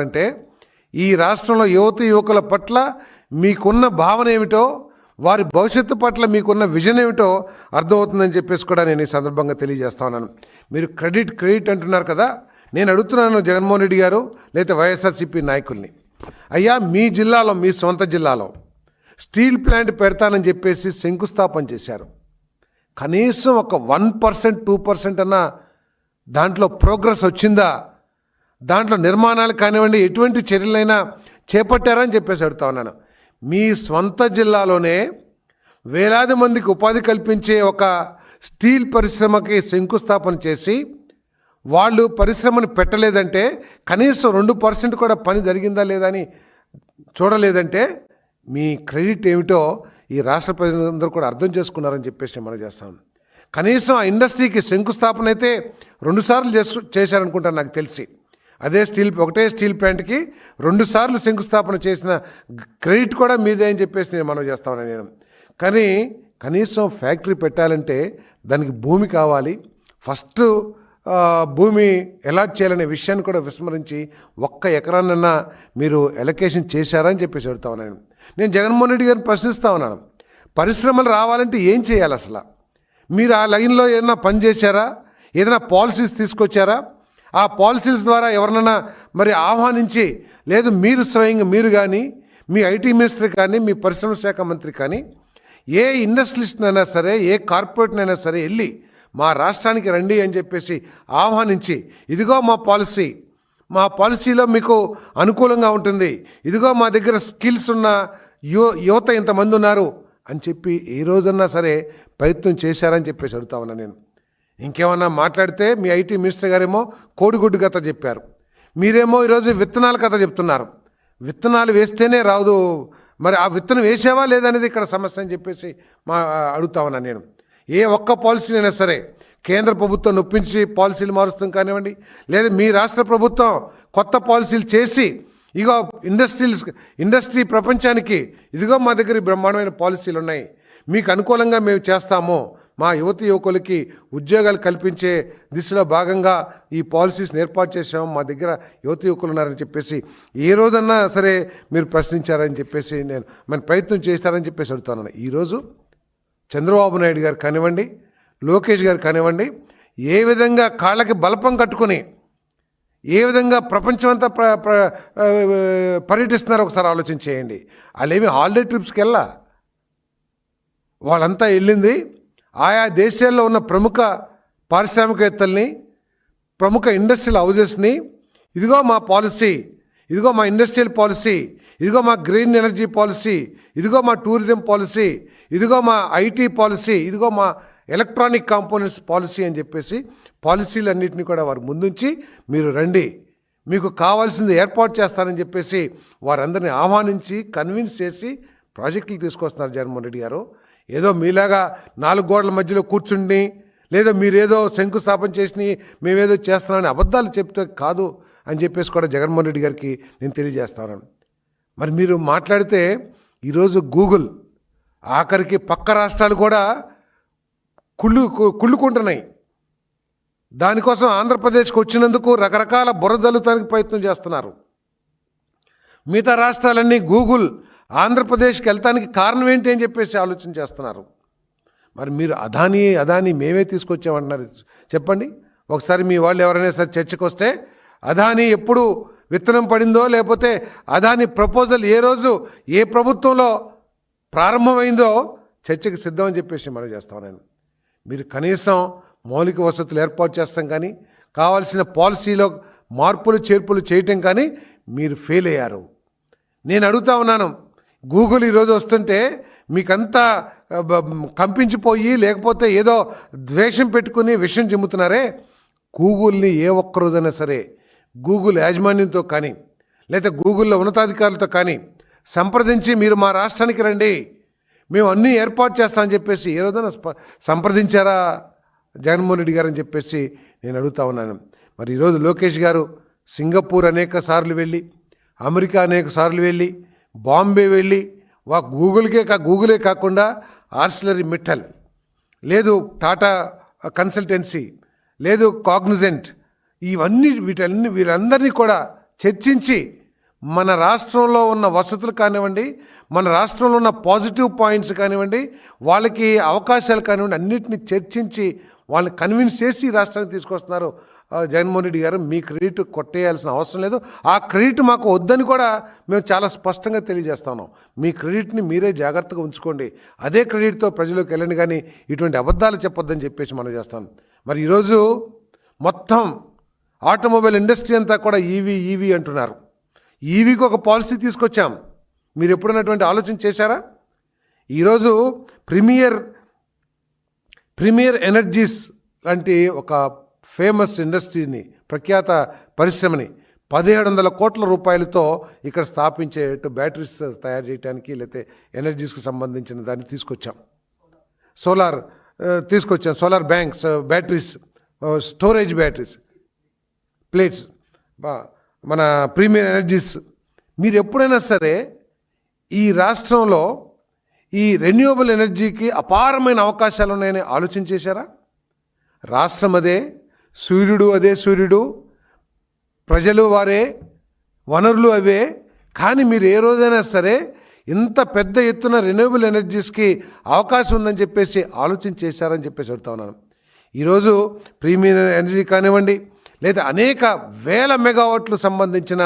అంటే ఈ రాష్ట్రంలో యువత యువకుల పట్ల మీకున్న భావన ఏమిటో వారి భవిష్యత్తు పట్ల మీకున్న విజన్ ఏమిటో అర్థమవుతుందని చెప్పేసి కూడా నేను ఈ సందర్భంగా తెలియజేస్తా ఉన్నాను. మీరు క్రెడిట్ క్రెడిట్ అంటున్నారు కదా నేను అడుగుతున్నాను జగన్మోహన్ రెడ్డి గారు లేదా వైఎస్ఆర్సీపీ నాయకుల్ని. అయ్యా మీ జిల్లాలో మీ సొంత జిల్లాలో స్టీల్ ప్లాంట్ పెడతానని చెప్పేసి శంకుస్థాపన చేశారు. కనీసం ఒక వన్ పర్సెంట్ టూ పర్సెంట్ అన్న దాంట్లో ప్రోగ్రెస్ వచ్చిందా? దాంట్లో నిర్మాణాలు కానివ్వండి ఎటువంటి చర్యలైనా చేపట్టారని చెప్పేసి అడుగుతా ఉన్నాను. మీ స్వంత జిల్లాలోనే వేలాది మందికి ఉపాధి కల్పించే ఒక స్టీల్ పరిశ్రమకి శంకుస్థాపన చేసి వాళ్ళు పరిశ్రమను పెట్టలేదంటే కనీసం రెండు పర్సెంట్ కూడా పని జరిగిందా లేదా అని చూడలేదంటే మీ క్రెడిట్ ఏమిటో ఈ రాష్ట్ర ప్రజలందరూ కూడా అర్థం చేసుకున్నారని చెప్పేసి మనం చేస్తాను కనీసం ఆ ఇండస్ట్రీకి శంకుస్థాపన అయితే రెండుసార్లు చేసు చేశారనుకుంటాను నాకు తెలిసి. అదే స్టీల్ ఒకటే స్టీల్ ప్లాంట్కి రెండుసార్లు శంకుస్థాపన చేసిన క్రెడిట్ కూడా మీదే అని చెప్పేసి నేను మనం చేస్తామని నేను. కానీ కనీసం ఫ్యాక్టరీ పెట్టాలంటే దానికి భూమి కావాలి. ఫస్ట్ భూమి ఎలాట్ చేయాలనే విషయాన్ని కూడా విస్మరించి ఒక్క ఎకరాన్నన్నా మీరు ఎలకేషన్ అని చెప్పేసి అడుగుతా ఉన్నాను. నేను జగన్మోహన్ రెడ్డి గారిని ప్రశ్నిస్తా ఉన్నాను. పరిశ్రమలు రావాలంటే ఏం చేయాలి అసలు? మీరు ఆ లైన్లో ఏదైనా పని చేశారా? ఏదైనా పాలసీస్ తీసుకొచ్చారా? ఆ పాలసీస్ ద్వారా ఎవరినైనా మరి ఆహ్వానించి లేదు మీరు స్వయంగా మీరు కానీ మీ ఐటీ మినిస్టర్ కానీ మీ పరిశ్రమ శాఖ మంత్రి కానీ ఏ ఇండస్ట్రియలిస్ట్నైనా సరే ఏ కార్పొరేట్నైనా సరే వెళ్ళి మా రాష్ట్రానికి రండి అని చెప్పేసి ఆహ్వానించి ఇదిగో మా పాలసీ మా పాలసీలో మీకు అనుకూలంగా ఉంటుంది ఇదిగో మా దగ్గర స్కిల్స్ ఉన్న యువ యువత ఇంతమంది ఉన్నారు అని చెప్పి ఏ రోజన్నా సరే ప్రయత్నం చేశారని చెప్పేసి అడుగుతా ఉన్నా నేను. ఇంకేమన్నా మాట్లాడితే మీ ఐటీ మినిస్టర్ గారేమో కోడిగుడ్డు కథ చెప్పారు. మీరేమో ఈరోజు విత్తనాల కథ చెప్తున్నారు. విత్తనాలు వేస్తేనే రాదు. మరి ఆ విత్తనం వేసావా లేదనేది ఇక్కడ సమస్య అని చెప్పేసి మా అడుగుతా ఉన్నా నేను. ఏ ఒక్క పాలసీనైనా సరే కేంద్ర ప్రభుత్వం నొప్పించి పాలసీలు మారుస్తాం కానివ్వండి లేదా మీ రాష్ట్ర ప్రభుత్వం కొత్త పాలసీలు చేసి ఇగో ఇండస్ట్రీస్ ఇండస్ట్రీ ప్రపంచానికి ఇదిగో మా దగ్గర బ్రహ్మాండమైన పాలసీలు ఉన్నాయి. మీకు అనుకూలంగా మేము చేస్తాము. మా యువతి యువకులకి ఉద్యోగాలు కల్పించే దిశలో భాగంగా ఈ పాలసీస్ని ఏర్పాటు చేసాము మా దగ్గర యువతి యువకులు ఉన్నారని చెప్పేసి ఏ రోజన్నా సరే మీరు ప్రశ్నించారని చెప్పేసి నేను మన ప్రయత్నం చేస్తారని చెప్పేసి అడుగుతాను ఈరోజు చంద్రబాబు నాయుడు గారు కానివ్వండి లోకేష్ గారు కానివ్వండి ఏ విధంగా కాళ్ళకి బలపం కట్టుకొని ఏ విధంగా ప్రపంచమంతా ప్ర ప్ర పర్యటిస్తున్నారో ఒకసారి ఆలోచన చేయండి. వాళ్ళు హాలిడే ట్రిప్స్కి వెళ్ళా? వాళ్ళంతా వెళ్ళింది ఆయా దేశాల్లో ఉన్న ప్రముఖ పారిశ్రామికవేత్తల్ని ప్రముఖ ఇండస్ట్రియల్ హౌజెస్ని ఇదిగో మా పాలసీ ఇదిగో మా ఇండస్ట్రియల్ పాలసీ ఇదిగో మా గ్రీన్ ఎనర్జీ పాలసీ ఇదిగో మా టూరిజం పాలసీ ఇదిగో మా ఐటీ పాలసీ ఇదిగో మా ఎలక్ట్రానిక్ కాంపోనెంట్స్ పాలసీ అని చెప్పేసి పాలసీలన్నింటినీ కూడా వారు ముందుంచి మీరు రండి. మీకు కావాల్సింది ఏర్పాటు చేస్తానని చెప్పేసి వారందరిని ఆహ్వానించి కన్విన్స్ చేసి ప్రాజెక్టులు తీసుకొస్తున్నారు జగన్మోహన్ రెడ్డి గారు. ఏదో మీలాగా నాలుగు గోడల మధ్యలో కూర్చుండి లేదో మీరేదో శంకుస్థాపన చేసి మేమేదో చేస్తున్నామని అబద్ధాలు చెప్తే కాదు అని చెప్పేసి కూడా జగన్మోహన్ రెడ్డి గారికి నేను తెలియజేస్తాను. మరి మీరు మాట్లాడితే ఈరోజు గూగుల్ ఆఖరికి పక్క రాష్ట్రాలు కూడా కుళ్ళు కుళ్ళుకుంటున్నాయి. దానికోసం ఆంధ్రప్రదేశ్కి వచ్చినందుకు రకరకాల బురదలుతానికి ప్రయత్నం చేస్తున్నారు. మిగతా రాష్ట్రాలన్నీ గూగుల్ ఆంధ్రప్రదేశ్కి వెళ్తానికి కారణం ఏంటి అని చెప్పేసి ఆలోచన చేస్తున్నారు. మరి మీరు అదాని అదాని మేమే తీసుకొచ్చామంటున్నారు. చెప్పండి. ఒకసారి మీ వాళ్ళు ఎవరైనా సరే చర్చకు వస్తే అదాని ఎప్పుడు విత్తనం పడిందో లేకపోతే అదాని ప్రపోజల్ ఏ రోజు ఏ ప్రభుత్వంలో ప్రారంభమైందో చర్చకి సిద్ధం అని చెప్పేసి మనం చేస్తాం నేను. మీరు కనీసం మౌలిక వసతులు ఏర్పాటు చేస్తాం కానీ కావాల్సిన పాలసీలో మార్పులు చేర్పులు చేయటం కానీ మీరు ఫెయిల్ అయ్యారు. నేను అడుగుతా ఉన్నాను. గూగుల్ ఈరోజు వస్తుంటే మీకంతా కంపించిపోయి లేకపోతే ఏదో ద్వేషం పెట్టుకుని విషయం చెమ్ముతున్నారే గూగుల్ని ఏ ఒక్కరోజైనా సరే గూగుల్ యాజమాన్యంతో కానీ లేదా గూగుల్లో ఉన్నతాధికారులతో కానీ సంప్రదించి మీరు మా రాష్ట్రానికి రండి మేము అన్నీ ఏర్పాటు చేస్తామని చెప్పేసి ఏ రోజైనా స్ప- సంప్రదించారా జగన్మోహన్ రెడ్డి గారు అని చెప్పేసి నేను అడుగుతా ఉన్నాను. మరి ఈరోజు లోకేష్ గారు సింగపూర్ అనేక సార్లు వెళ్ళి అమెరికా అనేక సార్లు వెళ్ళి బాంబే వెళ్ళి వా గూగుల్కే కా గూగులే కాకుండా ఆర్సిలరీ మిట్టల్ లేదు టాటా కన్సల్టెన్సీ లేదు కాగ్నిజెంట్ ఇవన్నీ వీటన్ని వీళ్ళందరినీ కూడా చర్చించి మన రాష్ట్రంలో ఉన్న వసతులు కానివ్వండి మన రాష్ట్రంలో ఉన్న పాజిటివ్ పాయింట్స్ కానివ్వండి వాళ్ళకి అవకాశాలు కానివ్వండి అన్నిటిని చర్చించి వాళ్ళని కన్విన్స్ చేసి రాష్ట్రానికి తీసుకొస్తున్నారు. జగన్మోహన్ రెడ్డి గారు మీ క్రెడిట్ కొట్టేయాల్సిన అవసరం లేదు. ఆ క్రెడిట్ మాకు వద్దని కూడా మేము చాలా స్పష్టంగా తెలియజేస్తాను మీ క్రెడిట్ని మీరే జాగ్రత్తగా ఉంచుకోండి. అదే క్రెడిట్తో ప్రజలకు వెళ్ళండి కానీ ఇటువంటి అబద్ధాలు చెప్పొద్దని చెప్పేసి మనం చేస్తాం. మరి ఈరోజు మొత్తం ఆటోమొబైల్ ఇండస్ట్రీ అంతా కూడా ఈవీ ఈవీ అంటున్నారు. ఈవీకి ఒక పాలసీ తీసుకొచ్చాం. మీరు ఎప్పుడైనటువంటి ఆలోచన చేశారా? ఈరోజు ప్రీమియర్ ప్రీమియర్ ఎనర్జీస్ లాంటి ఒక ఫేమస్ ఇండస్ట్రీని ప్రఖ్యాత పరిశ్రమని పదిహేడు వందల కోట్ల రూపాయలతో ఇక్కడ స్థాపించేట్టు బ్యాటరీస్ తయారు చేయడానికి లేకపోతే ఎనర్జీస్కి సంబంధించిన దాన్ని తీసుకొచ్చాం. సోలార్ తీసుకొచ్చాం. Solar banks batteries storage batteries plates మన ప్రీమియర్ ఎనర్జీస్. మీరు ఎప్పుడైనా సరే ఈ రాష్ట్రంలో ఈ రెన్యూవబుల్ ఎనర్జీకి అపారమైన అవకాశాలు ఉన్నాయని ఆలోచన చేశారా రాష్ట్రం అదే సూర్యుడు అదే సూర్యుడు ప్రజలు వారే వనరులు అవే. కానీ మీరు ఏ రోజైనా సరే ఇంత పెద్ద ఎత్తున రెన్యూవబుల్ ఎనర్జీస్కి అవకాశం ఉందని చెప్పేసి ఆలోచన చేశారని చెప్పేసి అడుగుతా ఉన్నాను. ఈరోజు ప్రీమియం ఎనర్జీ కానివ్వండి లేదా అనేక వేల మెగావాట్లు సంబంధించిన